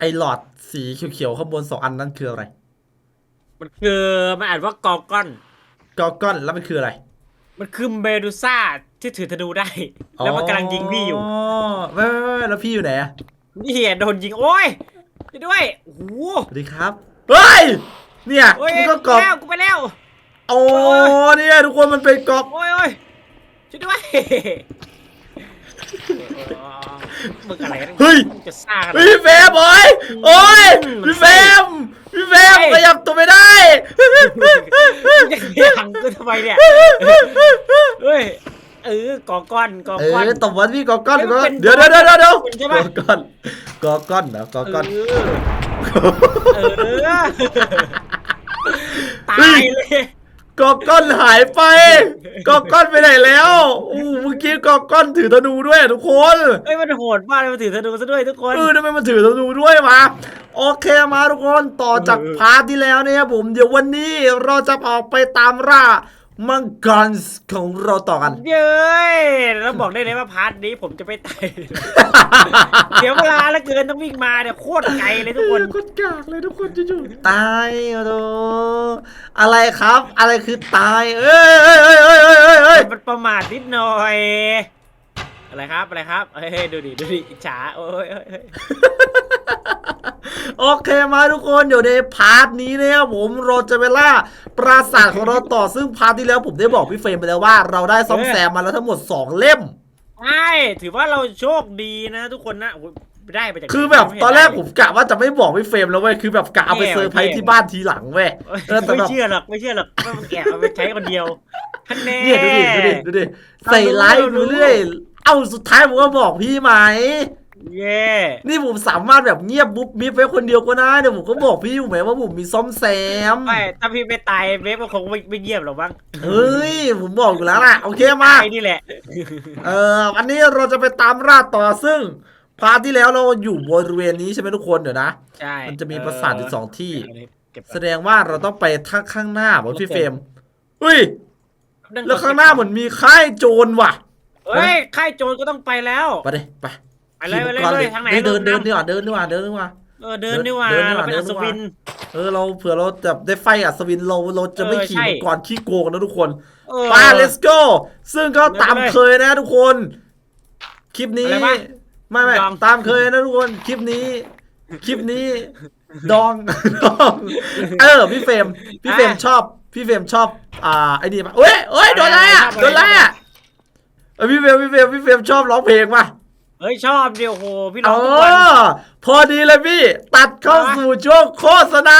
ไอหลอดสีเขียวๆข้างบนสองอันนั้นคืออะไร มันคือมันอ่านว่ากอร์กอน กอก้อนแล้วมันคืออะไร มันคือเมดูซ่าที่ถือธนูได้ แล้วมันกำลังยิงพี่อยู่อ๋อไม่ไม่ไม่แล้วพี่อยู่ไหนอะนี่เหี้ยโดนยิงโอ้ยช่วยด้วยโอ้โหสวัสดีครับเฮ้ยเนี่ยโอ้ยมันกูก็กรอบแล้วกูไปแล้วโอ้เนี่ยทุกคนมันเป็นกรอบโอ้ยโอ้ยช่วยด้วย มึงอะไรกันเฮ้ย มึงจะซ่ากันเฮ้ยพี่เฟรมโอ้ยโอ้ยพี่เฟรมพี่เฟรมขยับตัวไม่ได้มึงจะเสียงกูทำไมเนี่ย เฮ้ย เออกอก้อนกอเอก้อน อตบวันพี่กอก้อนเอ้ยก็มันเป็นเดี๋ยวเดี๋ยวเดี๋ยวเดี๋ยวเดี๋ยวเป็นใช่ปะกอก้อนกอก้อนเหรอกอก้อน เออเออ ตายเลย กอก้อนหายไป กอก้อนไปไหนแล้วอู้เมื่อกี้กอก้อนถือธนูด้วยอะทุกคนเอ้ยมันโหดมากเลยมันถือธนูซะด้วยทุกคนเออทำไมมันถือธนูด้วยมาโอเคมาทุกคนต่อจากเออพาร์ทที่แล้วเนี่ยผมเดี๋ยววันนี้เราจะออกไปตามล่า มังกรของเราต่อกัน เย้ยแล้วบอกได้เลยว่าพาร์ทนี้ผมจะไปตายเดี๋ยวเวลาแล้วเกินต้องวิ่งมาเนี่ยโคตรไกลเลยทุกคนคนกากเลยทุกคนจะอยู่ตายโอ้โหอะไรครับ อะไรคือตาย เอ้ยเอ้ยเอ้ยเอ้ยเอ้ยเอ้ยเอ้ยมันประมาทนิดหน่อย อะไรครับอะไรครับเฮ้ยดูดิดูดิอิจฉาโอ้ยโอ้ยโอ้ย โอเคมาทุกคนเดี๋ยวในพาร์ทนี้เนี่ยผมเราจะไปล่าปราสาทของเราต่อซึ่งพาร์ทที่แล้วผมได้บอกพี่เฟรมไปแล้วว่า เราได้ซ่อมแซมมาแล้วทั้งหมด 2 เล่ม ใช่ถือว่าเราโชคดีนะทุกคนนะโอ้ยได้ไปจากคือแบบไเห็ตอนแรกได้ผมกะว่าจะไม่บอกพี่เฟรมแล้วเว้ยคือแบบกะเอาไปแย่เซอร์ไพรส์แย่ที่บ้านทีหลังเว้ยเอ้ยเออแต่ไม่แบบเชื่อหรอกไม่เชื่อหรอกว่ามันแอบเอาไปใช้คนเดียวท่านแน่เนี่ยดูดิดูดิดูดิใส่ไลฟ์อยู่เรื่อยเอ้าสุดท้ายผมก็บอกพี่ไหม เย่นี่ผมสามารถแบบเงียบบุ๊บมิบไว้คนเดียวก็ได้เดี๋ยวผมก็บอกพี่อยู่ไหมว่าผมมีซ่อมแซมไม่ถ้าพี่ไม่ตายเวฟก็คงไม่ไม่เยี่ยมหรอกมั้งเฮ้ยผมบอกอยู่แล้วล่ะโอเคมาตายนี่แหละ เอ่อวันนี้เราจะไปตามล่าต่อซึ่ง พาร์ทที่แล้วเราอยู่บริเวณนี้ใช่ไหมทุกคนเดี๋ยวนะ ใช่มันจะมีปราสาทอยู่สองที่เาเก็บก่อนแสดงว่าเราต้องไปทางข้างหน้าบนพี่เฟรมอุ้ย แล้วข้างหน้าเหมือนมีค่ายโจรว่ะ เฮ้ยค่ายโจรก็ต้องไปแล้ว ไปเลยไปไปเลยไปเลยขี่ไปมัเลงยกรทางไหนเดินเดินำดีกว่าเดินดีกว่าเดินดีกว่าเออเดินดีกว่าเดินดีกว่าเราเป็นเดิอันดีศกว่าวิน เออเราเผื่อเราจะได้ไฟอัศวินเราเราจะไม่เออขี่ใช่มังกรขี้โกงนะทุกคนเออไป let's go ซึ่งก็ตามเดินไปเลยเคยนะทุกคน คลิปนี้อะไรวะไม่ไม่ดองตามเคยนะทุกคนคลิปนี้ คลิปนี้ดองดองเออพี่เฟรมพี่เฟรมชอบ พี่เฟรมชอบ อ่าไอ้นี่ปะเอ้ยเอ้ยโดนอะไรอะโดนอะไรอะเออพี่เฟรมพี่เฟรมพี่เฟรมชอบร้องเพลงป่ะเฮ้ยชอบเดียวโหพี่เอน้องทุกวันอพอดีเลยพี่ ตัดเข้าอะไรวะสู่ช่วงโฆษณา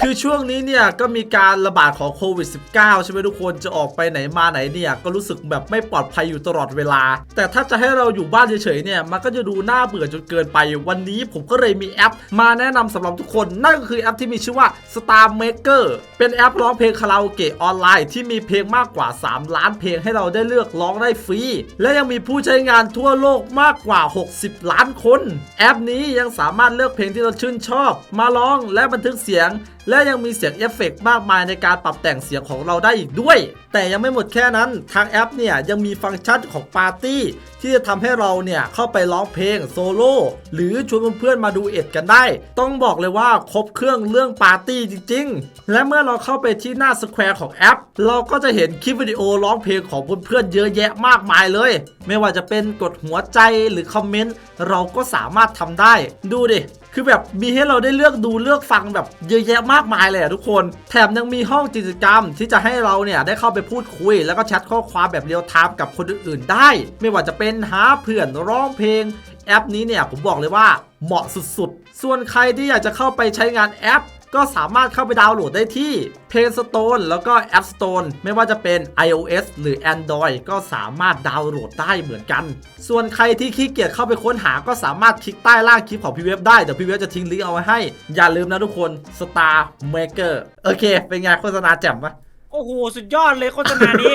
คือช่วงนี้เนี่ยก็มีการระบาดของโควิด -19 ใช่ไหมทุกคนจะออกไปไหนมาไหนเนี่ยก็รู้สึกแบบไม่ปลอดภัยอยู่ตลอดเวลา แต่ถ้าจะให้เราอยู่บ้านเฉยๆเนี่ยมันก็จะดูน่าเบื่อจนเกินไป วันนี้ผมก็เลยมีแอป มาแนะนำสำหรับทุกคน นั่นก็คือแอปที่มีชื่อว่า Star Maker เป็นแอปร้องเพลงคาราโอเกะออนไลน์ที่มีเพลงมากกว่า 3 ล้านเพลงให้เราได้เลือกร้องได้ฟรี และยังมีผู้ใช้งานทั่วโลกมากกว่า 60 ล้านคน แอปนี้ยังสามารถเลือกเพลงที่เราชื่นชอบ มาร้องและบันทึกเสียงและยังมีเสียงเอฟเฟกต์มากมายในการปรับแต่งเสียงของเราได้อีกด้วย แต่ยังไม่หมดแค่นั้น ทางแอปเนี่ยยังมีฟังก์ชันของปาร์ตี้ที่จะทำให้เราเนี่ยเข้าไปร้องเพลงโซโล่หรือชวนเพื่อนๆมาดูเอ็ดกันได้ ต้องบอกเลยว่าครบเครื่องเรื่องปาร์ตี้จริง ๆ และเมื่อเราเข้าไปที่หน้าสแควร์ของแอป เราก็จะเห็นคลิปวิดีโอร้องเพลงของเพื่อนๆเยอะแยะมากมายเลย ไม่ว่าจะเป็นกดหัวใจหรือคอมเมนต์เราก็สามารถทำได้ ดูดิ คือแบบมีให้เราได้เลือกดูเลือกฟังแบบเยอะแยะมากมายเลยอะทุกคน แถมยังมีห้องกิจกรรมที่จะให้เราเนี่ยได้เข้าไปพูดคุย แล้วก็แชทข้อความแบบเรียลไทม์กับคนอื่นๆได้ ไม่ว่าจะเป็นหาเพื่อนร้องเพลงแอปนี้เนี่ยผมบอกเลยว่าเหมาะสุดๆ ส่วนใครที่อยากจะเข้าไปใช้งานแอป ก็สามารถเข้าไปดาวน์โหลดได้ที่ Play Store แล้วก็ App Store ไม่ว่าจะเป็น iOS หรือ Android ก็สามารถดาวน์โหลดได้เหมือนกัน ส่วนใครที่ขี้เกียจเข้าไปค้นหาก็สามารถคลิกใต้ล่างคลิปของพี่เว็บได้เดี๋ยวพี่เว็บจะทิ้งลิงก์เอาไว้ให้ อย่าลืมนะทุกคน Star Maker โอเค เป็นไงโฆษณาแจ่มปะโอ้โห สุดยอดเลยโฆษณานี้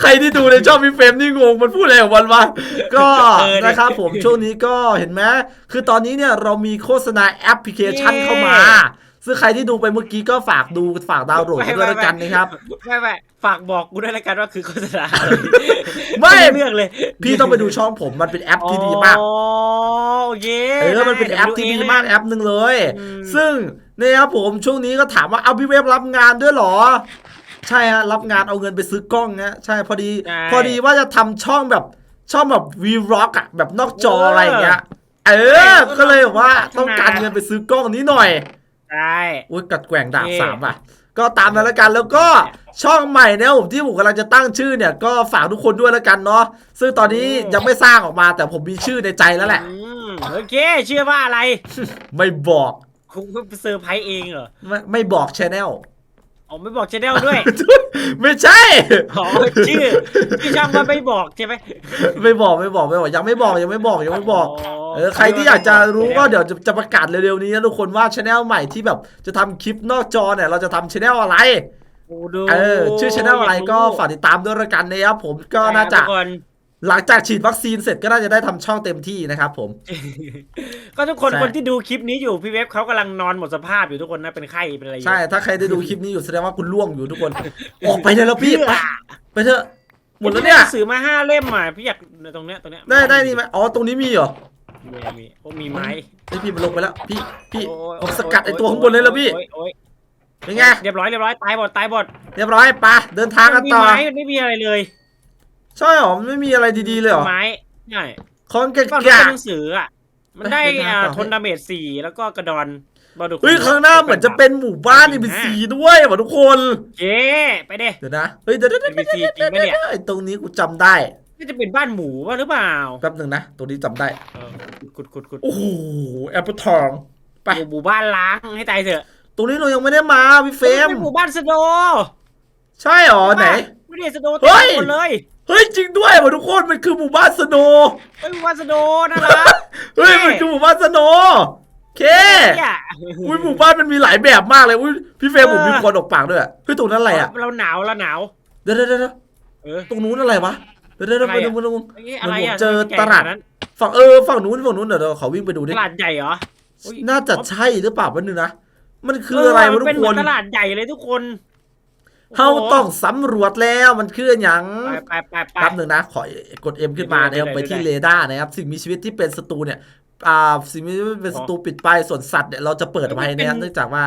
ใครที่ดูในช่องพี่เฟรมนี่งงมันพูดอะไรของมันวะก็เออดินะครับผมช่วงนี้ก็เห็นไหมคือตอนนี้เนี่ยเรามีโฆษณาแอปพลิเคชันเข้ามา ซึ่งใครที่ดูไปเมื่อกี้ก็ฝากดูฝากดาวน์โหลดกันด้วยแล้วกันนะครับ ไม่ไม่ฝากบอกกูด้วยละกันว่าคือโฆษณาอะไรไม่เรื่องเลย พี่ต้องไปดูช่องผมมันเป็นแอปที่ดีมากอ๋อโอเคเออมันเป็นแอปที่ดีมากแอปหนึ่งเลยอืมซึ่งเนี่ยครับผมช่วงนี้ก็ถามว่าเอาพี่เว็บรับงานด้วยเหรอ ใช่ฮะรับงานเอาเงินไปซื้อกล้องฮะใช่พอดีใช่พอดีว่าจะทำช่องแบบช่องแบบวีร็อกอะแบบนอกจออะไรอย่างเงี้ยเออ ก็เลยแบบว่าต้องการเงินไปซื้อกล้องนี้หน่อย ใช่ อุ้ยกัดแกว่งดาบโอเคสามอะ ก็ตามนั้นแล้วกันแล้วก็ช่องใหม่เนี่ยผมที่ผมกำลังจะตั้งชื่อเนี่ยก็ฝากทุกคนด้วยแล้วกันเนาะซึ่งตอนนี้ยังไม่สร้างออกมาแต่ผมมีชื่อในใจแล้วแหละ อืมโอเคเชื่อว่าอะไรไม่บอกคุณเซอร์ไพรส์เองเหรอ ไม่ไม่บอกชแนล อ๋อไม่บอกชแนลด้วยไม่ใช่อ๋อชื่อชื่อช่องว่าไม่บอกใช่ไหมไม่บอกไม่บอกไม่บอกยังไม่บอกยังไม่บอกยังไม่บอกเออใครที่อยากจะรู้ก็เดี๋ยวจะจะประกาศเร็วๆนี้นะทุกคนว่าช anel ใหม่ที่แบบจะทำคลิปนอกจอเนี่ยเราจะทำช anel อะไรโอ้ดูเออชื่อช anel อะไรก็ฝากติดตามด้วยละกันนะครับผมก็น่าจะทุกคน หลังจากฉีดวัคซีนเสร็จก็น่าจะได้ทำช่องเต็มที่นะครับผม ก็ทุกคนใช่ คนที่ดูคลิปนี้อยู่พี่เว็บเขากำลังนอนหมดสภาพอยู่ทุกคนนะเป็นไข้เป็นอะไรอยู่ใช่ ถ้าใครได้ดูคลิปนี้อยู่แสดงว่าคุณล่วงอยู่ทุกคน ออกไปได้แล้วพี่ไปไปเถอะหมดแล้วเนี่ยหนังสือมาห้าเล่มอะพี่อยากตรงเนี้ยตรงเนี้ยได้ได้นี่ไหมอ๋อ ตรงนี้มีเหรอมีมีโอ้มีไม้ไอยพี่มันลงไปแล้ว พี่พี่โอ้ยผมสกัดไอตัวข้างบนเลยแล้วพี่โอ้ยโอ้ยเป็นไง เรียบร้อยเรียบร้อยตายหมดตายหมดเรียบร้อยไปะเดินทางกันมีต่อ ไม้มันไม่มีอะไรเลย ใช่หรอมันไม่มีอะไรดีๆเลยเหรอไม้ใช่ของแกก็แกเป็นหนังสืออะมันได้เดินทางอ่าต่อทนดาเมจสี่แล้วก็กระดอนบอลดูเฮ้ยข้างหน้าเหมือนจะเป็นหมู่บ้านอีบีซีด้วยว่ะทุกคนเย้ไปเด้เดี๋ยวนะเฮ้ยเดี๋ยวเดี๋ยวเดี๋ยว NPC จริงปะเนี่ยไอ้ตรงนี้กูจำได้นี่จะเป็นบ้านหมูวะหรือเปล่าแป๊บหนึ่งนะตรงนี้จำได้เออขุดขุดขุดโอ้โหแอปเปิลทองไปหมู่บ้านล้างให้ตายเถอะตรงนี้เรายังไม่ได้มาพี่เฟรมเป็นหมู่บ้านสโนใช่หรอไหนไม่ได้สโนเฮ้เต็มยหมดเลย เฮ้ยจริงด้วยว่ะทุกคนมันคือหมู่บ้านสโนว์เฮ้ยหมู่บ้านสโนน่ารักเฮ้ยมันคือหมู่บ้านสโนว์โอเค เนี่ยอุ้ยหมู่บ้านมันมีหลายแบบมากเลยอุ้ยพี่เฟรมเออผมมีควันออกปากด้วยอะเฮ้ยตรงนั้นอะไรอะเราหนาวเราหนาว เดี๋ยวเดี๋ยวเดี๋ยวเออ ตรงนู้นอะไรวะเดี๋ยวเดี๋ยวเดี๋ยวอะไรไปอะดูไปดูเอ้ยอะไรเหมือนอะผมเจอแก่ตลาดขนนั้นฝั่งเออฝั่งนู้นฝั่งนู้นเดี๋ยวเดี๋ยวขอวิ่งไปดูดิตลาดใหญ่เหรอ อุ๊ย น่าจะใช่หรือเปล่าวันนึงนะมันคืออะไรเมัวะทุเป็นกเหคมือนนตลาดใหญ่เลยทุกคน เฮาต้องสำรวจแล้วมันคืออย่างไปไปไปไปแป๊บหนึ่งนะ ขอกด M ขึ้นมานะครับดูไปได้ที่ดูได้เรดาร์นะครับ สิ่งมีชีวิตที่เป็นศัตรูเนี่ย อ่า สิ่งมีชีวิตที่เป็นศัตรูปิดไปส่วนสัตว์เนี่ยเราจะเปิดไว้นะครับเนื่องจากว่า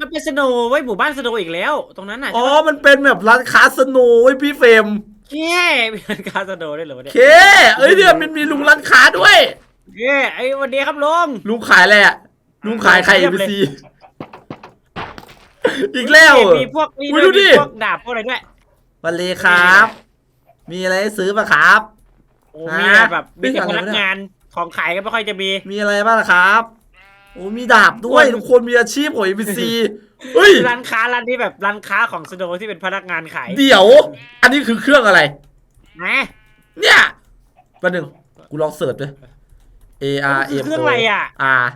มันเป็นสโนว์ไว้ยหมู่บ้านสโนว์อีกแล้ว ตรงนั้นน่ะอ๋อ มันเป็นแบบร้านค้าสโนว์ไว้ยพี่เฟรมเย้มีร้านค้าสโนว์ได้วยเหรอวะโอเนี่ยเคเอ้ยเนี่ยมันมีลุงร้านค้าด้วยเย้ไอ้วันนี้ครับลุงลุงขายอะไรอะลุงขายไข่เทีเอยบเลยซี อีกแล้วมีพวกนี่อุ๊ยด้วยดูดิมีพวกดาบพวกอะไรด้วยวันเลครับ มีอะไรให้ซื้อปะครับโอ้ฮะมีแต่แบบมีแต่เฮ้พยนักงานของขายก็ไม่ค่อยจะมี มีอะไรบ้างล่ะครับ โอ้มีดาบด้วยคนทุกคนมีอาชีพของ ABC เฮ้ยร้านค้าร้านนี้แบบร้านค้าของสโนว์ที่เป็นพนักงานขาย เดี๋ยว อันนี้คือเครื่องอะไรนะเนี่ยประหนึ่งกูลองเสิร์ชด้วย A R คือ M เครื่อง O อะไรอะ R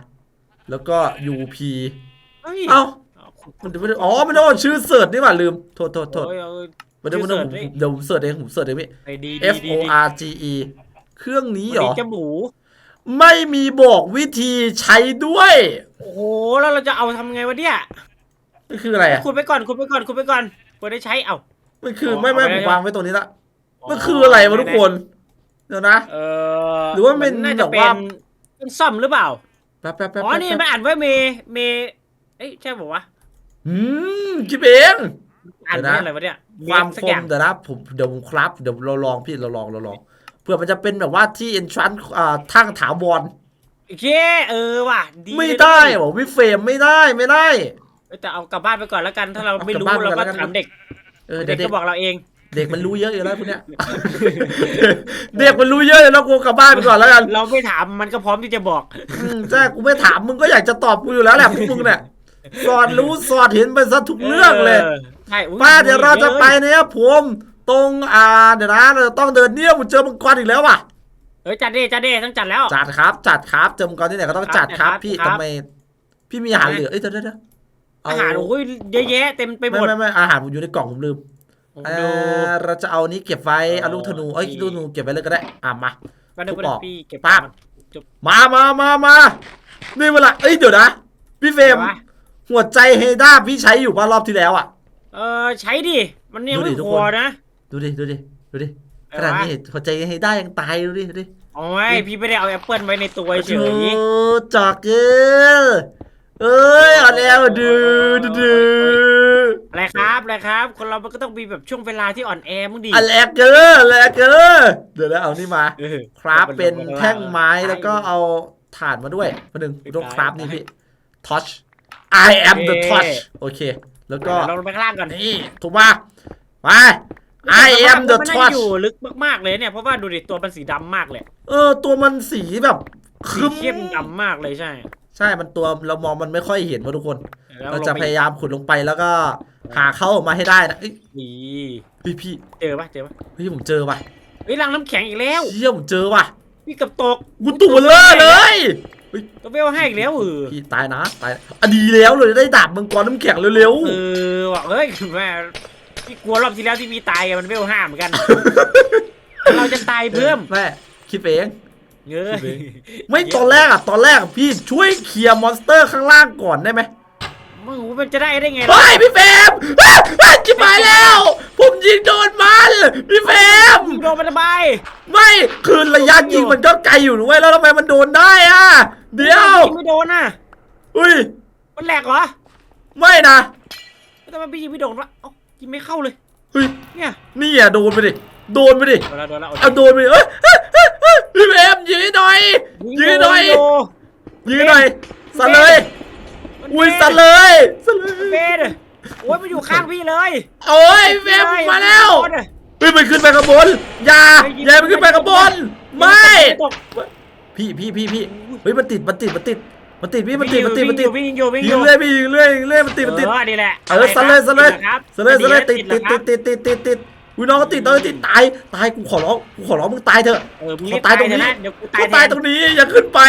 แล้วก็ U P เฮ้ยเอ้า มันเดี๋ยวมันเดี๋ยวอ๋อมันต้องเอาชื่อเสิร์ชนี่หว่าลืมโทษโทษโทษโอ้ยโอ้ยมันเดี๋ยวมันเดี๋ยวผมชื่อเสิร์ชดิเดี๋ยวผมเสิร์ชเองผมเสิร์ชเองพี่ไอ้ดีดี F ดี O ดี R G E เครื่องนี้วันเหรอนี้จะหมูไม่มีบอกวิธีใช้ด้วย โอ้โห แล้วเราจะเอาทำไงวะเนี่ยมันคืออะไรอะคุณไปก่อนคุณไปก่อนคุณไปก่อนเปิดได้ใช้เอ้ามันคืออ๋อไม่ไม่เอาผไปมได้วางไว้ตรงนี้ละมันคืออะไรวะทุกคนเดี๋ยวนะเออหรือว่าเป็นน่าแบจะบเป็ว่านเป็นซ่อมหรือเปล่าแป๊บแป๊บแป๊บอ๋อนี่แป๊บมันอ่านว่าเมเมเอ้ยใช่บอกว่าว อืมคิดเองะอ่านเดี๋ยวว่านะอะไรวะเนี่ยความสัคกอย่ามงเดี๋ยวนะผมเดี๋ยวผมครับ เดี๋ยวเราลองพี่เราลองเราลองเผื่อมันจะเป็นแบบว่าที่ entrance อ่าทั้งถาวรโอเคเออว่ะดีไม่เลยได้นะบอกพี่เฟรมไม่ได้ไม่ได้เอ้ยแต่เอากลับบ้านไปก่อนแล้วกัน ถ้าเราเอาไม่รู้กลับบ้านเราไปก่ก็อนแล้วกัน ถามเด็กเออเด็เด็กกก็บอกเราเอง เด็กมันรู้เยอะอยู่แล้วพวกเนี้ย เด็กมันรู้เยอะอยู่แล้วกูกลับบ้านไปก่อนแล้วกันเราไม่ถามมันก็พร้อมที่จะบอก อืมใช่กูไม่ถามมึงก็อยากจะตอบกูอยู่แล้วแหละพวกมึงเนี่ย สอดรู้สอดเห็นไปซะทุกเรื่องเลยใช่อุ๊ป้าเดี๋ยวเราจะไปเนี่ยผมตรงอ่าเดี๋ยวนะเราต้องเดินเนี่ยผมเจอมังกรอีกแล้วว่ะเฮ้ยจัดดิจัดดิต้องจัดแล้ว จัดครับจัดครับเจอมังกรที่ไหนก็ต้องจัดครับจัดครับพี่ครับ ทำไมพี่มีอาหารเหลือเอ้ยเดี๋ยวเดี๋ยวเดี๋ยวเอาหารโอ้ยเยอะแยะเต็มไปหมไม่ดไม่ไม่อาหารผมอยู่ในกล่องผมลืมโอ้เอดู อเราจะเอานี้เก็บไว้อ๋อเอาลูกธนูเอ้ยนี่ ลูกธนูเก็บไว้เลยก็ได้อะมามาดูทุบออกพี่เก็บปั๊บ ก่อน มามามามานี่เวลาเอ้ยเดี๋ยวนะพี่เฟรมอะไรวะ หัวใจเฮด้าพี่ใช้อยู่ป่ะรอบที่แล้วอะ เออใช้ดิมันยังดูดิไม่ทุกพคน อนะ ดูดิดูดิดูดิอะไรขนาดวะนี้หัวใจเฮด้ายังตายดูดิดูดิโอ้ยพี่ไม่ได้เอาแอปเปิลไว้ในตัวเฉโอ้ยจอกเกินเอ้ยเอาแล้วดูดูดูอะไรครับอะไรครับ คนเรามันก็ต้องมีแบบช่วงเวลาที่อ่อนแอมึงดิอะไรเกินอะไรเกินเดี๋ยวแล้วเอานี่มา เออครับเป็นแท่งไม้แล้วก็เอาถ่านมาด้วยมาหนึ่งต้องครับนี่พี่ touch I am the touch โอเค แล้วก็เราลงไปข้างล่างก่อนนี่ถูกป่ะไป I am the มันน่า touch อยู่ลึกมากๆเลยเนี่ยเพราะว่าดูดิตัวมันสีดำมากเลยเออ ตัวมันสีแบบคสีรึ้มเข้มดำมากเลยใช่ ใช่ มันตัวเรามองมันไม่ค่อยเห็นว่าทุกคนแล้วเราลงจะไปพยายามขุดลงไปแล้วก็หาเขาออกมาให้ได้นะเอ้ยนี่พี่พี่เจอปะเจอปะพี่ผมเจอว่ะเฮ้ยรังน้ำแข็งอีกแล้วเชี่ยผมเจอว่ะพี่กับตกกูตัวเลอะเลย เฮ้ย ตัวเวลให้อีกแล้วเออพี่ตายนะตายอะดีแล้วเลยได้ดาบมังกรน้ำแข็งเร็วเออว่ะเฮ้ยแม่พี่กลัวรอบที่แล้วที่มีตายอะมันเวลห้าเหมือนกัน เราจะตายๆเพิ่มแม่คิดเอง เงยไม่ตอนแรกอะตอนแรกอะพี่ช่วยเคลียร์มอนสเตอร์ข้างล่างก่อนได้ไหมมึงมันจะได้ได้ไงล่ะเฮ้ยพี่เฟรมอะอะจิบหายแล้ว ผมยิงโดนมันพี่เฟรมมึงโดนมันทำไมไม่คือระยะยิงมันก็ไกลอยู่ด้วยแล้วทำไมมันโดนได้อะ เดี๋ยวยิงไม่โดนน่ะอุ้ย มันแหลกเหรอ ไม่นะทำไมพี่ยิงไม่โดนวะเอ้ายิงไม่เข้าเลยเฮ้ยเนี่ยนี่อะโดนไปดิ โดนไปดิโดนแล้วโดนแล้วเอาโดนไปดิเอ้ยเอ้ยเอ้ยเอ้ยพี่เฟรมยิงให้หน่อยยิงให้หน่อย โยิงให้หน่อย สั่นเลย มันอุ้ยเบสั่นเลยสั่นเลย เบนโอ้ยมันอยู่ข้างพี่เลยโอ้ยพี่เฟรมมาแล้ว เฮ้ยมันขึ้นไปข้างบนอย่าอย่ามันขึ้นไปข้างบน ไม่ ตก พี่พี่พี่พี่เฮ้ยมันติดมันติดมันติดมันติดพี่มันติดมันติดมันติดวิ่งอยู่วิ่งอยิยู่งเรื่อยพี่ยิงเรื่อยยิงเรื่อยมันติดมันติดเออดีแหละเออสั่นเลยสั่นเลยครับสั่นเลยสั่นเลยติดแล้ติวดครับติดติดติดติดติดอุ้ยน้องก็ติดน้องก็ติดตายตายกูขอร้องกูขอร้องมึงตายเถอะเออมึงขรีอบตายตรงเถนี้อะะเดี๋ยวกูกูตายตายตรงนี้อย่าขึ้นไป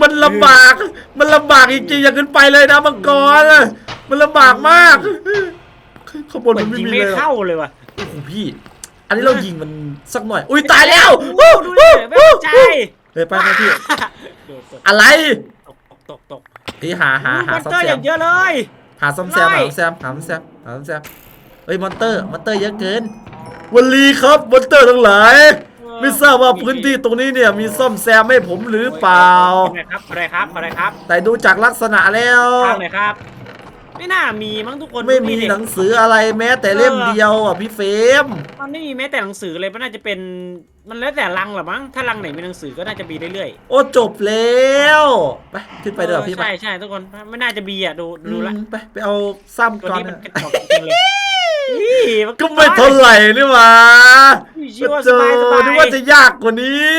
มันลำบาก มันลำบากจริงๆอย่าขึ้นไปเลยนะมังกรมันลำบากมากข้างบนเหมือมันนยิไม่งมีไม่เลยหรอกเข้าเลยว่ะโอ้โหพี่ อันนี้เรายิงมันสักหน่อย อุ้ยตายแล้วโอ้ดูดิไม่เข้าใจ เฮ้ยไปไปพี่โดดตกอะไรตกตกตกพี่หาหาหามอนซ่อมเตอร์แซอย่ามงเยอะเลย หาซ่อมแซมไล่หาซ่อมแซมหาซ่อมแซมหาซ่อมแซมเฮ้ยมอนเตอร์มอนเตอร์เยอะเกินวันลีครับมอนเตอร์ทั้งหลายไม่ทราบว่าพื้นที่ตรงนี้เนี่ยมีซ่อมแซมให้ผมหรือเปล่าอะไรครับอะไรครับอะไรครับ แต่ดูจากลักษณะแล้วทางไหนครับ ไม่น่ามีมั้งทุกคนไม่มีดูดิหนังสืออะไรแม้แต่เล่มเดียวอะพี่เฟรมมันไม่มีแม้แต่หนังสือเลยมันน่าจะเป็นมันแล้วแต่รังเหรอมั้งถ้ารังไหนมีหนังสือก็น่าจะมีเรื่อยโอ้จบแล้วไปขึ้นๆไปเด้อพี่ไปใช่ใช่ทุกคนไม่น่าจะมีอะดูดูละอืมไปไปเอาซ้ำตัวก่อนนี้มันนะกระจอกจริงเลยนี่นก็ไม่เท่าไหร่นี่หว่าชิวๆสบายสบายนึกว่าจะยากกว่านี้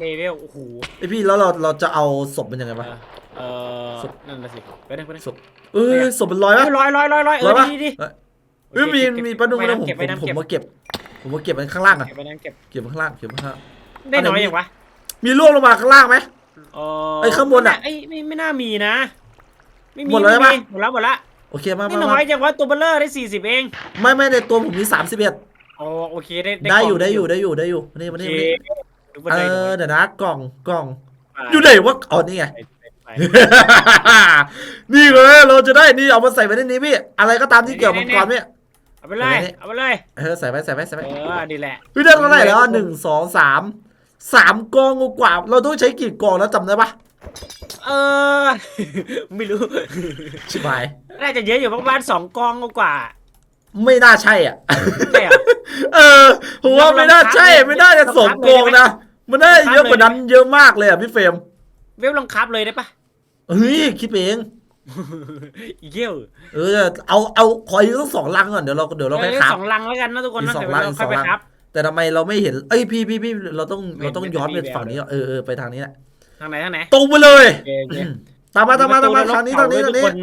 เลเวลโอ้โหไอพี่แล้วเราเราจะเอาศพมันยังไงวะ เออนั่นน่ะสิไปได้ไปได้ศพเอ้ยศพมันลอยปะลอยลอยลอยลอยเอลออยปะดีดี เอ้ยมีมีปลาดุกไว้นะน้ำผมเก็บผไว้มน้ำผมเก็บ มาเก็บ ผมมาเก็บมันข้างล่างอะเก็บไปนั่งเก็บเก็บมันข้างล่างเก็บมันข้างล่างได้น้อยอย่างวะมีร่วงลงมาข้างล่างไหมเอไอ้ข้างบนอะไอ้ไม่ไม่น่ามีนะไม่มีหมดแล้วใช่ปะหมดแล้วหมดแล้วโอเคมาไม่มาน้มาอยจังว่าตัวเบลเลอร์ได้สี่สิบเองไม่ไม่ในตัวผมมีสามสิบเอ็ดอ๋อโอเคได้ได้อยู่กล่งได้อยู่ได้อยู่ได้อยู่มานี่โอมาเคนี่มานี่ดูบันเอไดหน่ออยเดี๋ยวนะกล่องกล่องไปอยู่ไหนวะอ๋อนี่ไงไปไปไป นี่เลยเราจะได้นี่เอามาใส่ไว้ในนี้พี่ อะไรก็ตามที่เกี่ยวกับมังกรพี่เอาไปเลยเอาไปเลยเออใส่ไว้ใส่ไว้ใส่เอไว้อดีแหละพี่ได้เท่าไหร่แล้วหนึ่งสองสามสามกองกว่า เราต้องใช้กี่กองแล้วจำได้ปะเออ ไม่รู้ ชิบหาย น่าจะเยอะอยู่ประมาณสองกองกว่า ไม่น่าใช่อะใช่เหรอเออผมว่าไม่น่าใช่ลองไม่น่าจะลองสองทับกเลยองได้ไหมนะ มันน่าจะเยอะกว่านั้นเยอะมากเลยอะพี่เฟรมเวฟลองคับเลยได้ปะ เฮ้ยคิดเอง อีเกี้ยวเออเอาเอาขออีกต้องสองลังก่อนเดี๋ยวเราเดี๋ยวเราค่อยเออครับสองลังแล้วกันนะทุกคนอีนะกสองเดี๋ยวลังเราอีกค่อยสองไปลัง ครับ แต่ทำไมเราไม่เห็นเอ้ยพี่พี่พี่เราต้องไม่เราต้องไม่ย้อนไปไม่มีฝั่งนี้แววเออเออไปทางนี้แหละทางไหนทางไหนตรงไปเลย โอเคโอเคตามมาตามมาตามมาประตูทางนี้ทางนี้เรทางนี้ทุกค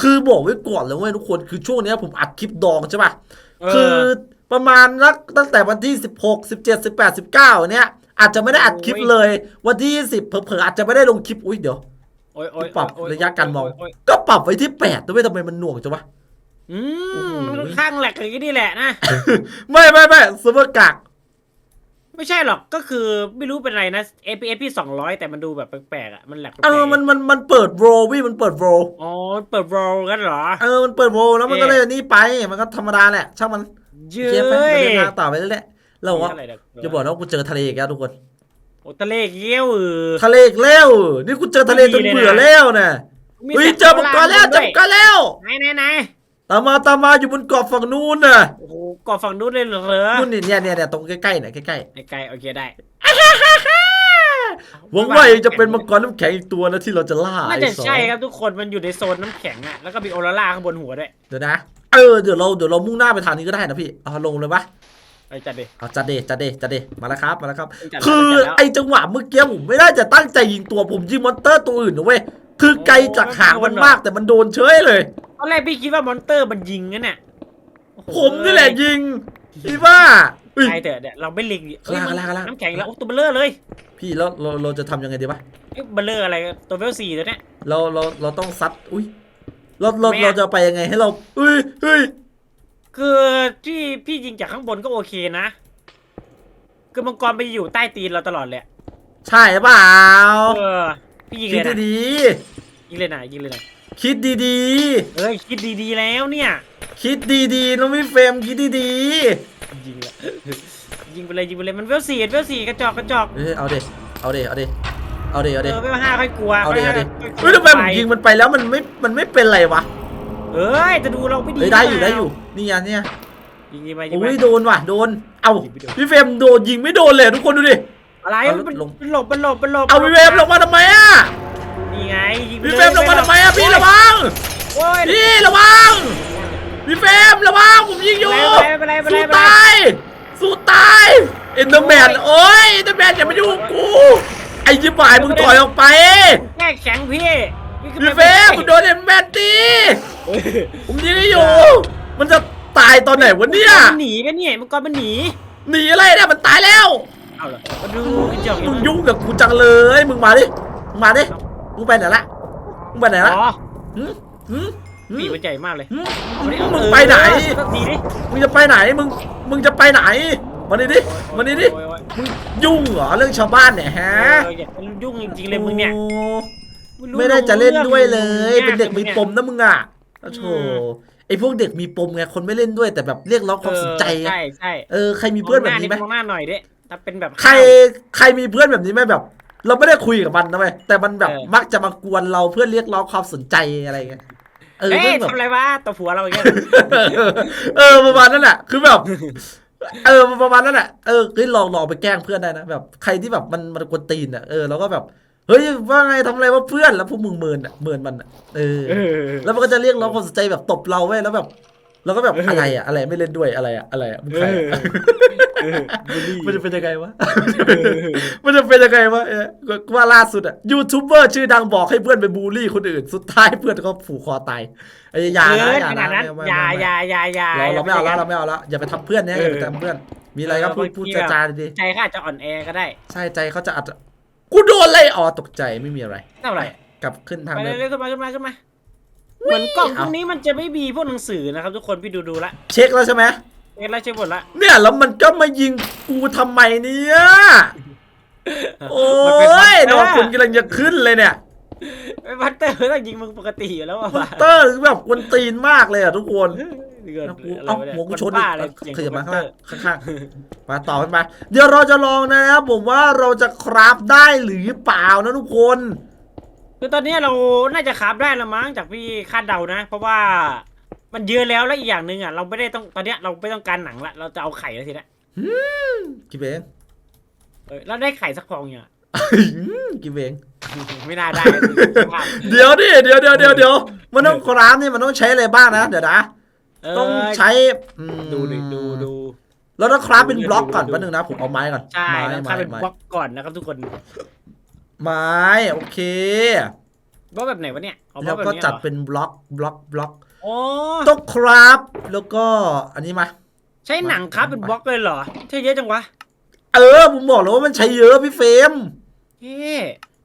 คือบอกไว้ก่อนเลยเว้ยทุกคนคือช่วงเนี้ยผมอัดคลิปดองใช่ป่ะเออคือประมาณนักตั้งแต่วันที่ 16 17 18 19 เนี้ยอาจจะไม่ได้อัดคลิปโอ้ยเลย วันที่ 20เผลอๆอาจจะไม่ได้ลงคลิปอุ้ยเดี๋ยวโอ้ยโอ้ยปรับโอ้ระยะการมองโยโยก็ปรับไว้ที่8ด้วยทำไมมันหน่วงจังวะ อืโอ้มโหมันข้างแหลกอย่างนี้นี่แหละนะ ไม่ไม่ไม่เซิร์ฟเวอร์กากไม่ใช่หรอกก็คือไม่รู้เป็นไรนะ FPS พี่สองร้อยแต่มันดูแบบแปลกๆอะมันแหลกแปลกๆเออมันมันมันเปิดโรวิมันเปิดโรอ๋อเปิดโรกันเหรอเออมันเปิดโรแล้วมันก็เลยนี่ไปมันก็ธรรมดาแหละช่างมันเย้เกียร์ไปยเดินทางต่อไปเรื่อยๆเราว่าอะไรเนี่ยจะบอกนะว่ากูเจอทะเลอีกแล้วทุกคนโอ้ ทะเลเกี้ยวเออ ทะเลอีกแล้ว นี่กูเจอทะเลจนเบื่อแล้วเนี่ยมีเฮ้ยสัตว์เจอมังกรแล้วเจอด้มังกรแล้วไหนไหนไหนตามมาตามมาอยู่บนเกาะฝั่งนู้นน่ะโอ้โหก่อฝั่งนู้นเลยเหรอนู่นนี่เนี่ยเนี่ยเนี่ยตรงใกล้ๆเนี่ยใกล้ไกลๆโอเคได้ๆหวังว่าจะเป็นมังกรน้ำแข็งอีกตัวนะที่เราจะล่าน่าไอ้จะสองใช่ครับทุกคนมันอยู่ในโซนน้ำแข็งอะแล้วก็มีโอโรร่าข้างบนหัวด้วยเดี๋ยวนะเออเดี๋ยวเราเดี๋ยวเรามุ่งหน้าไปทางนี้ก็ได้นะพี่เอาลงเลยปะ ไปจัดดิ เอาจัดเดจัดเดจัดเดมาแล้วครับมาแล้วครับ จัดแล้วคือจัดแล้ว ไอ้จังหวะเมื่อกี้ผมไม่ได้จะตั้งใจยิงตัวผมยิงมอนเตอร์ตัวอื่นนะเว้ยคือไกลจากหางมันมากแต่มันโดนเฉยเลย ตอนแรกพี่คิดว่ามอนเตอร์มันยิงงั้นน่ะโอ้โผมนี่แหละยิงพี่ว่าเฮ้ยใช่เถอะเนี่ยเราไม่ลิงดิเฮ้ยข้างล่างมันข้างล่างน้ำแข็งแล้วโอ้ตัวเบลเลอร์เลยพี่แล้วเราเราจะทำยังไงดีวะเอ้ยเบลเลอร์อะไรตัวเวลสี่ตัวเนี้ย เราเราเราต้องซัดอุ้ยเราเราไม่อะ เราจะไปยังไงให้เราเฮ้ยเฮ้ยคือที่ พี่ยิงจากข้างบนก็โอเคนะ คือมังกรไปอยู่ใต้ตีนเราตลอดเลยอะใช่เปล่า เออ พี่ยิงคิเลดยนะดียิงเลยนะยิงเลยนะๆคิดดีเอ้ยคิดดีๆแล้วเนี่ย ๆคิดดีๆน้องพี่เฟรมคิดดียิงละ ยิงไปเลยยิงไปเลยมันเวลสี่เวลสี่กระจอกกระจอกๆเฮ้ยเอาเดเอาเดเอาเดเอาเดเอาเอเดอเวลห้าค่อยกลัวเอาเดเอาเดค่เฮ้ยทำไมผมยิงมันไปแล้วมันไม่มันไม่เป็นไรวะเอ้ยจะดูเราไม่ดีเฮ้ยได้อยู่หรืได้เปอล่ายู่นี่ไงเนี่ย ยิงยิงไปยิงไป โอ้ยโดนว่ะโดน เอายิงไม่โดน พี่เฟรมโดนยิงไม่โดนเลยทุกคนดูดิ อะไรเอามันลง มันหลบมันหลบมันหลบเอาพี่เฟรมลงมาทำไมอะนี่ไงยิงไปพี่ยเฟรมลงมาทำไมอะพี่ระวังโอ้ย พี่ระวังพี่เฟรมระวังผมยิงอยู่ไม่เป็นไรไม่เป็นไรสู้ไม่เป็นไร ตายสู้ตายเอ็นเดอร์แมนโอ้ยเอ็นเดอร์แมนอย่ามายุ่งกับกูไอ้ยิบหายมึงถอยออกไปแก้แข็งพี่ขึ้นพี่ไปเฟรมมึงโดนเอ็นแมนตีเฮ้ยผมยิงให้อยู่ มันจะ ตายตอนไหนวะเนี่ยมันหนีกันเนี่ยมังกรมันหนีหนีอะไรเนี่ยมันตายแล้วเอาเหรอมาดูกระจอกมึงยุ่งกับกูจังเลยมึงมาดิมึงมาดิมึงไปไหนละมึงไปไหนละอ๋อหืมหืมหืปีมมันใหญ่มากเลยหืมเอาดิมึงเออไปไหนสักทีดิมึงจะไปไหนมึงมึงจะไปไหนมานี่ดิมานี่ดิโอ้ยโอ้ยมึงยุ่งเหรอเรื่องชาวบ้านเนี่ยฮะเอออย่ายุ่งจริงๆเลยมึงเนี่ยโอ้รู้ไม่ได้จะเล่นด้วยเลยรื่องเป็นเด็กมีปมนะมึงอะโอ้โธ่อืม ไอพวกเด็กมีปมไงคนไม่เล่นด้วยแต่แบบเรียกร้องความสนใจเออไงใช่ใช่เออใครมีเพื่อนแบบนี้ไหมมองหน้าหน่อยดิถ้าเป็นแบบใครใครมีเพื่อนแบบนี้ไหมแบบ เราไม่ได้คุยกับมันนะเว้ยแต่มันแบบเออมักจะมากวนเราเพื่อเรียกร้องความสนใจอะไรเงี้ยเออเอ้เรื่ยองแบบทำอะไรวะตัวผัวเราอย่างเงี้ยเออประมาณนั้นแหละคือแบบเออประมาณนั้นแหละเออเฮ้ยลองลองไปแกล้งเพื่อนได้นะแบบ ใครที่แบบมันมันกวนตีนอะเออเราก็แบบ เฮ้ยว่าไงทำอะไรว่าเพื่อนแล้วพวกมึงเมินอะเมินมันอะเออ เออ แล้วมันก็จะเรียกร้องความสนใจแบบตบเราเว้ยแล้วแบบเราก็แบบเอออ อะไรอะอะไรไม่เล่นด้วยอะไรอะอะไรอะมึงเอใครออะเออบูลลี่มันจะเป็นยังไงวะมันจะเป็นยังไงวะเออว่าล่าสุดอะยูทูบเบอร์ชื่อดังบอกให้เพื่อนไปบูลลี่คนอื่น สุดท้ายเพื่อนก็ผูกคอตายไอ้ยอยาเอนะออย่าขนะนาดนั้นไม่อย่าไม่อย่าอย่าอย่า เราเราไม่เอาละย่เราไม่เอาละอย่าไปทำเพื่อนนะอย่าไปทำเพื่อน มีอะไรก็พูดเออพูดบางทีจาแบบ จาดีใจเขาอาจจะอ่อนแอก็ได้ ๆใช่ใจเขาจะอัด กูโดนเลยอ๋อตกใจไม่มีอะไรเท่าไหร่กลับขึ้นทางไปเดิม เรื่อยๆขึ้นมาขึ้นมาขึ้นมาเหมือนกล่องตรงนี้มันจะไม่มีพวกหนังสือนะครับ ทุกคนพี่ดูดูๆละเช็คแล้วใช่ไหมเอ็นแล้วใช่หมดละเนี่ยแล้วมันก็มายิงกูทำไมเนี่ยโอ้มันเป็นยบัตเตนออนร์คุณกำลังจะขึ้นเลยเนี่ยไอ้บัตเตอร์ต้องยิงมึงปกติอยู่แล้วว่ะมอนเตอร์คือแบบกวนตีนมากเลยอะทุกคน เดี๋ยวแล้วกูอะไรเอ้าวะเนี่ยหัวกูชนคอีบ้ากอะไรเอาเสียงขยับมาคอมพิวข้างเตอล่างร์ข้างๆมาต่อกันมาเดี๋ยวเราจะลองนะครับผมว่าเราจะคราฟได้หรือเปล่านะทุกคน คือตอนนี้เราน่าจะคราฟได้ละมั้งจากพี่คาดเดานะ เพราะว่ามันเยอะแล้วแล้วอีกอย่างหนึ่งอะเราไม่ได้ต้องตอนเนี้ยเราไม่ต้องการหนังละเราจะเอาไข่แล้วทีเนี้ยกินเองเออแล้วได้ไข่สักฟองยังอะ กินเอง ไม่น่าได้ภาพเดี๋ยวดิเดี๋ยวเดี๋ยวเดี๋ยวเดี๋ยวมันต้องคราฟนี่มันต้องใช้อะไรบ้างนะ เดี๋ยวนะเต้องใช้อืมดูดิดูดูเราต้องคราฟเป็นบล็อกก่อนดูดูแป๊บนึงนะผมเอาไม้ก่อนใช่ไม้ต้องไม้ทำเป็นไม้บล็อกก่อนนะครับทุกคนไม้โอเคบล็อกแบบไหนวะเนี่ยเอาบล็แล้อวกแบบก็นี้จัดเหรอเป็นบล็อกบล็อกบล็อกอ๋อต้องคราฟแล้วก็อันนี้มา ใช้หนังครับเป็นบล็อกเลยเหรอใช่เยอะจังวะเออผมบอกแล้วว่ามันใช้เยอะพี่เฟรมเอ๊ะ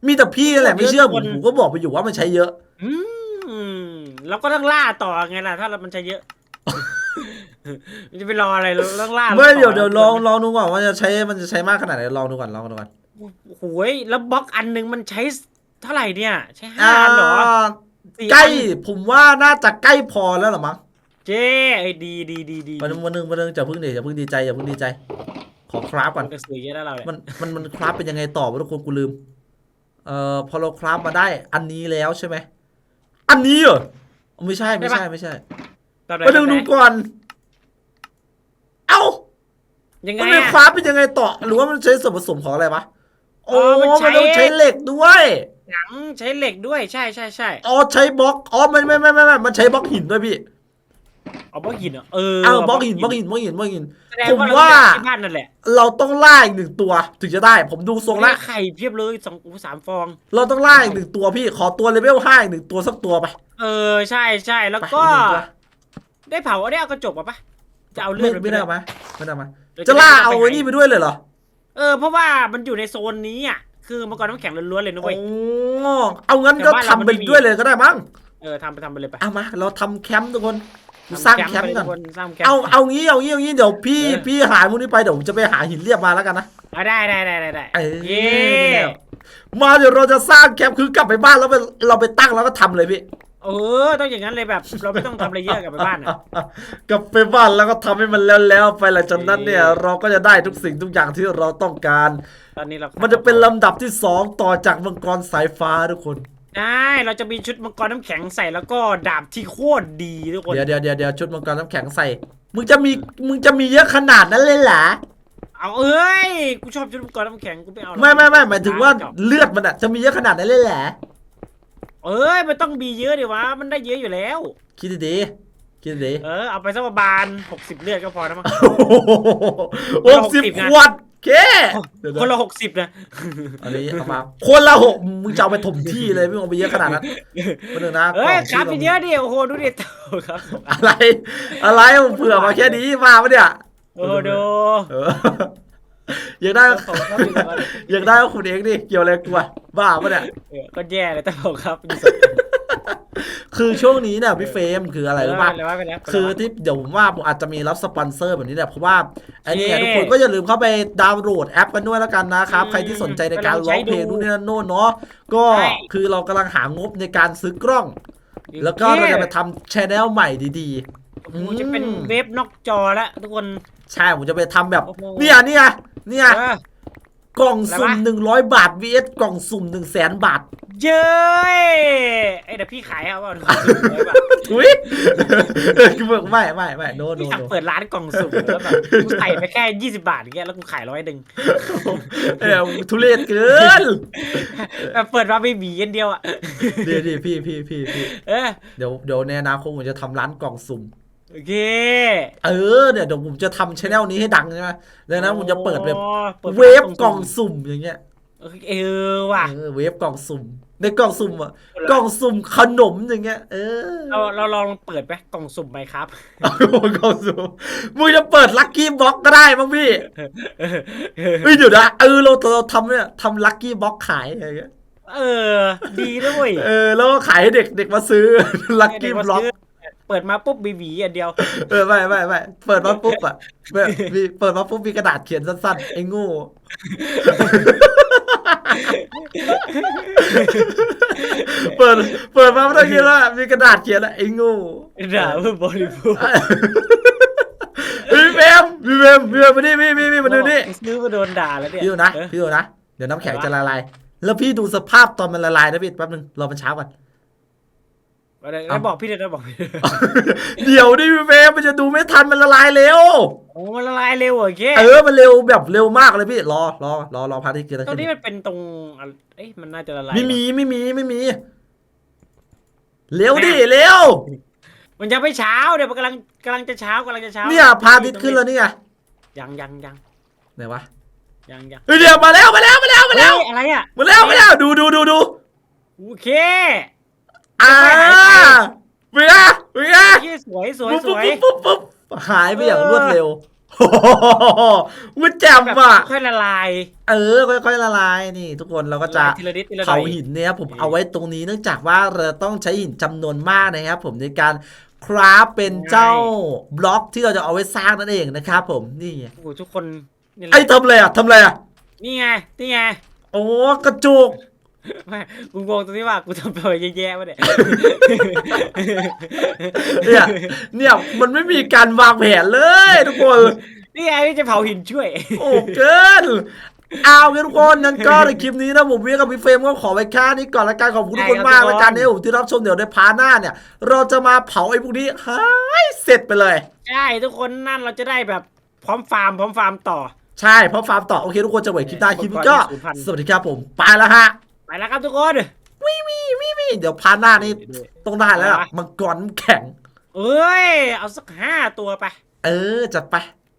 มีแต่พี่นั่นแหละไม่เชื่อผเยมอะจน ผมก็บอกไปอยู่ว่ามันใช้เยอะ อืมเราก็ต้องล่าต่อไงล่ะถ้าเรามันใช้เยอะ มันจะไปรออะไรเรื่องล่าไม่เดี๋ยวเดี๋ยวลองลองดูก่อนว่าจะใช้มันจะใช้มากขนาดไหนลองดูก่อนลองดูก่อนโอ้โหยแล้วบล็อกอันหนึงมันใช้เท่าไหร่เนี่ย ใช้ห้าอันเหรออ่าสี่ใกล้อันผมว่าน่าจะใกล้พอแล้วเหรอมั้งเจ๊ไอ้ยดีดีดีดีวันนึงวันนึงวันนึงจะพึ่งดิอย่าพึ่งดีใจอย่าพึ่งดีใจ ขอคราฟก่อนมันจะสวยเยอะแล้วเราเนี่ยมันมันมันคราฟเป็นยังไงต่อวะทุกคนกูลืม เอ่อพอเราคราฟมาได้อันนี้แล้วใช่ไหมอันนี้เหรอไม่ใช่ไม่ใช่ไม่ใช่ ตอนไหนมาดึงดูก่อน เอ้า ยังไงมันเป็นอะคราฟเป็นยังไงต่อ หรือว่ามันใช้ส่วนผสมของอะไรวะโอ้อ๋อมันใช้มันต้องใช้เหล็กด้วย หนังใช้เหล็กด้วยใช่ใช่ใช่อ๋อใช้บล็อก อ๋อไม่ไม่ไม่ไม่ไม่มันใช้บล็อกหินด้วยพี่ เอาบล็อกหินเหรอเออเอ้าบล็อกหินบล็อกหินบล็อกหินบล็อกหิน แสดงผมว่าเราว่าต้องย้ายที่บ้านนั่นแหละเราต้องล่าอีกหนึ่งตัว ถึงจะได้ ผมดูทรงละไข่เพียบเลยสองอู้สามฟอง เราต้องล่าอีกหนึ่งตัวพี่ ขอตัวเลเวลห้าอีกหนึ่งตัวสักตัวไป เออใช่ใช่แล้วไปก็อีกหนึ่งตัว ได้เผาได้เอากระจกมาปะจะเอาเลืไม่อดไม่ได้เอามาไม่ได้เอามาเดี๋ยวจะล่าด้เอาปไว้นี่ไปด้วยเลยเหรอ เออ เพราะว่ามันอยู่ในโซนนี้อะ คือมังกรน้ำแข็งล้วนๆเลยนะเว้ยโอ้เอางั้นก็แต่บ้านทำเรามันไปไม่มีด้วยเลยก็ได้มั้ง เออทำไปทำไปเลยไป เอามา เราทำแคมป์ทุกคนกูสร้างแคมป์ไปก่อนทุคนสร้างแคมป์เอาเอางี้เอางี้เอางี้เดี๋ยวพี่เออพี่หายพวกนี้ไปเดี๋ยวผมจะไปหาหินเรียบมาแล้วกันนะอะได้ได้ได้ได้ได้เออเย้มาเดี๋ยวเราจะสร้างแคมป์คือกลับไปบ้านแล้วไปเราไปตั้งแล้วก็ทำเลยพี่ เออต้องอย่างนั้นเลยแบบ เราไม่ต้องทำอะไรเยอะกลับไปบ้านอะ กลับไปบ้านแล้วก็ทำให้มันแล้วแล้วๆไปหลังจากนั้นเนี่ย เราก็จะได้ทุกสิ่งทุกอย่างที่เราต้องการ ตอนนี้เรามัมันจะเป็นลำดับที่สองต่อจากมังกรสายฟ้าทุกคน ได้เราจะมีชุดมังกรน้ำแข็งใส่แล้วก็ดาบที่โคตรดีทุกคน เดี๋ยวเดี๋ยวเดี๋ยวเดี๋ยวชุดมังกรน้ำแข็งใส่ มึงจะมีมึงจะมีเยอะขนาดนั้นเลยเหรอ เอาเอ้ยกูชอบชุดมังกรน้ำแข็งกูไม่เอาหรอกไม่ไม่ไม่หมายถึงว่าเลือดมันอะจะมีเยอะขนาดนั้นเลยเหรอ เอ้ยมันต้องมีเยอะดิวะ มันได้เยอะอยู่แล้ว คิดดีๆคิดดีเออเอาไปสักประมาณหกสิบเลือดก็พอนะมั้งๆหกสิบ60นะขวดเคเดี๋ยวๆคนละหกสิบนะอันนี้เอามาคนละหกมึงจะเอาไปถมที่เลยไม่เอาไปเยอะขนาดนั้นมาหนึ่งนะเอ้ยกล่องครับที่ไปเยอะดิโอ้โหดูดิครับอะไร อะไรเผื่อมาแค่นี้มาปะเนี่ย โอ้ดู เออ อยากได้ผมครับอยู่กับมันอยากได้ก็คุณเองดิเกี่ยวอะไรกูอะบ้าปะเนี่ย เออก็แย่เลยแต่ผมครับอยู่สดคือช่วงนี้เนี่ยพี่เฟรมคืออะไรรู้ป่ะเออไปแล้วไปแล้วคือที่เดี๋ยวผมว่าผมอาจจะมีรับสปอนเซอร์แบบนี้แหละเพราะว่าไอ้เนี่ยเย้ทุกคนก็อย่าลืมเข้าไปดาวน์โหลดแอปกันด้วยแล้วกันนะครับอืมใครที่สนใจในการไปลองร้ใช้องเพลงดูนู่นนี่นั่นโน่นเนาะก็ใช่คือเรากำลังหางบในการซื้อกล้อง แล้วก็เราจะไปทำชแนลใหม่ดีโอ้โหจะเป็นเว็บนอกจอแล้วทุกคนๆใช่ผมจะไปทำแบบโอ้โห เนี่ยเนี่ย เนี่ยเออกล่องสุ่มอะไรวะหนึ่งร้อยบาท vs กล่องสุ่มหนึ่งแสนบาทเย้ยไอ้ยเดี๋ยวพี่ขายเอาว่าทุกคนร้อยบาทอุ้ยคือบอกไม่ไม่ไม่โนโนพี่สั่งโนเปิดร้านกล่องสุ่มแล้วแบบกูใส่ไปแค่ยี่สิบาทอย่างเงี้ยแล้วกูขายร้อยหนึ่งเออทุเรศเกินแบบเปิดมาไม่มีอันเดียวอะเดี๋ยวดิพี่พี่พี่พี่เออเดี๋ยวเดี๋ยวในอนาคตผมจะทำร้านกล่องสุ่ม โอเคเออเนี่ยเดี๋ยวผมจะทำชแนลนี้ให้ดังใช่ไหมดังนั้นผมจะเปิดแบบอ๋อปิดเวฟกล่องสุ่มอย่างเงี้ยเออว่ะเออเวฟกล่องสุ่มในกล่องสุ่มอะกล่องสุ่มขนมอย่างเงี้ยเออเราเราลองเปิดไปกล่องสุ่มไหมครับเอากล่องสุ่มมึงจะเปิดลัคกี้บ็อกก็ได้มั้งพี่เฮ้ยเดี๋ยวนะเออเราเราทำเนี่ยทำลัคกี้บ็อกขายอะไรเงี้ยเออ ดีด้วยเออแล้วก็ขายให้เด็กเด็กมาซื้อลัคกี้เดี๋ยวบล็อกซื้เปิดมาปุ๊บบีบีอันเดียว เออไม่ไม่ไม่เปิดมาปุ๊บอะแบบมีเปิดมาปุ๊บมีกระดาษเขียนสั้นๆไอ้โง่เปิดเปิดมาไม่ต้องคิดว่ามีกระดาษเขียนอะไอ้โง่ด่าเพื่อบริโภคพี่เบมพี่เบมพี่เบมมาดิพี่พี่พี่มาดูนี่ซื้อมาโดนด่าแล้วเนี่ยพี่ดูนะเออ พี่ดูนะ เดี๋ยวน้ำแข็งจะละลาย แล้วพี่ดูสภาพตอนมันละลายนะพี่แป๊บนึงรอมันเช้าก่อนเอาเลยแล้วบอกพี่เลยนะบอกพี่เลยเดี๋ยวดิพี่เบมมันจะดูไม่ทันมันละลายเร็วโอ้มันละลายเร็วเหรอแกเออมันเร็วแบบเร็วมากเลยพี่รอรอรอรอพาที่เกิดอะไรตรงขึ้นนี้มันเป็นตรงอะเอ้ยมันน่าจะละลายไม่มีไม่มีไม่มีเร็วดิเร็วมันยังไม่เช้าเดี๋ยวมันกำลังกำลังจะเช้ากำลังจะเช้าเนี่ยพาทิตย์ขึ้นแล้วนี่ไงยังยังยังไหนวะยังยังเฮ้ยเดี๋ยวมาแล้วมาแล้วมาแล้วมาแล้วเฮ้ยอะไรอะมาแล้วมาแล้วดูดูดูดูโอเค อ่าไม่หายไปเวียเวียเฮ้ยสวยสวยปุ๊บสปุ๊บวยปุ๊บปุ๊บปุ๊บหายไปอย่างรวดเร็วโอ้โหมันแจ่มแบบอะ ค่อยละลาย เออ ค่อยๆละลายนี่ ทุกคนเราก็จะทีละนิดทีละหน่เผาอยหินเนี่ยผมเอาไว้ตรงนี้เนื่องจากว่าเราต้องใช้หินจำนวนมากนะครับ ผมในการคราฟเป็นเจ้าบล็อกที่เราจะเอาไว้สร้างนั่นเองนะครับผมนี่ไงโอ้โหทุกคนนี่แหไอ้ละทำอะไรอะทำอะไรอะนี่ไงนี่ไงโอ้กระจุก ไม่กูงงตรงที่ว่ากูทำตัวแย่ๆวะเนี่ยเนี่ยเนี่ยมันไม่มีการวางแผนเลยทุกคน นี่ไงที่จะเผาหินช่วย โอ้เกินเอางั้นทุกคนงั้นก็ในคลิปนี้นะผมเวียกับพี่เฟรมก็ขอไว้แค่นี้ก่อนละกันขอบคุณทุกคนมากละกันเนี่ยผมที่รับชมเดี๋ยวในพาร์ทหน้าเนี่ย เราจะมาเผาไอ้พวกนี้ให้เสร็จไปเลยใช่ทุกคนนั่นเราจะได้แบบพร้อมฟาร์มพร้อมฟาร์มต่อใช่เพราะฟาร์มต่อโอเคทุกคนจะไว้คลิปหน้าคลิปนี้ก็ศูนย์พันสวัสดีครับผมไปแล้วฮะไป แล้วครับทุกคนวิวิวิวิเดี๋ยวพาร์ทหน้านี่ต้องได้แล้วล่ะมังกรน้ำแข็ง เอ้ย เอาสักห้าตัวไป เออจัดไป